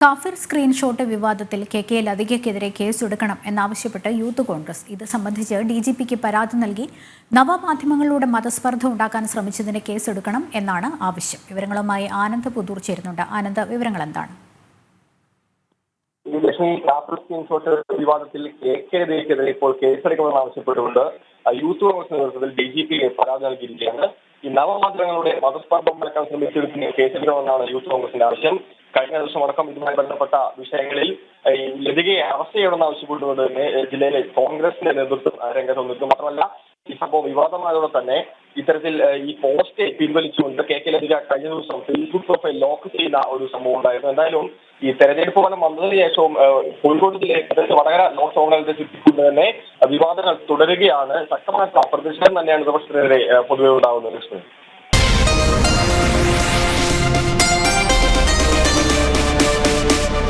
കാഫിർ സ്ക്രീൻഷോട്ട് വിവാദത്തിൽ K K ലതികയ്ക്കെതിരെ കേസെടുക്കണം എന്നാവശ്യപ്പെട്ട് യൂത്ത് കോൺഗ്രസ്. ഇത് സംബന്ധിച്ച് ഡി ജി പിക്ക് പരാതി നൽകി നവമാധ്യമങ്ങളിലൂടെ മതസ്പർദ്ധ ഉണ്ടാക്കാൻ ശ്രമിച്ചതിന് കേസെടുക്കണം എന്നാണ് ആവശ്യം. വിവരങ്ങളുമായി ആനന്ദ് പുതൂർ ചേരുന്നുണ്ട്. ആനന്ദ് വിവരങ്ങൾ എന്താണ്? സ്ക്രീൻഷോട്ട് വിവാദത്തിൽ കെ കെ രവിക്കെതിരെ ഇപ്പോൾ കേസെടുക്കണമെന്ന് ആവശ്യപ്പെട്ടുകൊണ്ട് യൂത്ത് കോൺഗ്രസ് നേതൃത്വത്തിൽ ഡി ജി പി പരാതി നൽകിയിരിക്കുകയാണ്. ഈ നവമാധ്യമങ്ങളുടെ മതസ്പർദ്ധം ഉണ്ടാക്കാൻ ശ്രമിച്ചെടുക്കുന്ന കേസെടുക്കണമെന്നാണ് യൂത്ത് കോൺഗ്രസിന്റെ ആവശ്യം. കഴിഞ്ഞ ദിവസം അടക്കം ഇതുമായി ബന്ധപ്പെട്ട വിഷയങ്ങളിൽ ലതികയെ അറസ്റ്റ് ചെയ്യണമെന്ന് ആവശ്യപ്പെട്ടുകൊണ്ട് തന്നെ ജില്ലയിലെ കോൺഗ്രസിന്റെ നേതൃത്വം രംഗത്ത് വന്നിരുന്നു. മാത്രമല്ല ഈ സംഭവം വിവാദമായതോടെ തന്നെ ഇത്തരത്തിൽ ഈ പോസ്റ്റ് പിൻവലിച്ചുകൊണ്ട് കെ. കെ. ലതിക കഴിഞ്ഞ ദിവസം ഫേസ്ബുക്ക് പ്രൊഫൈൽ ലോക്ക് ചെയ്ത ഒരു സംഭവം ഉണ്ടായിരുന്നു. എന്തായാലും ഈ തെരഞ്ഞെടുപ്പ് ഫലം വന്നതിന് ശേഷവും കോഴിക്കോട് ജില്ലയിൽ വടകര ലോക്സഭകളെ ചുറ്റിക്കൊണ്ട് തന്നെ വിവാദങ്ങൾ തുടരുകയാണ്. ശക്തമായ പ്രതിഷേധം തന്നെയാണ് പ്രതിപക്ഷത്തിനെതിരെ പൊതുവെ ഉണ്ടാകുന്നത്. ലക്ഷ്മി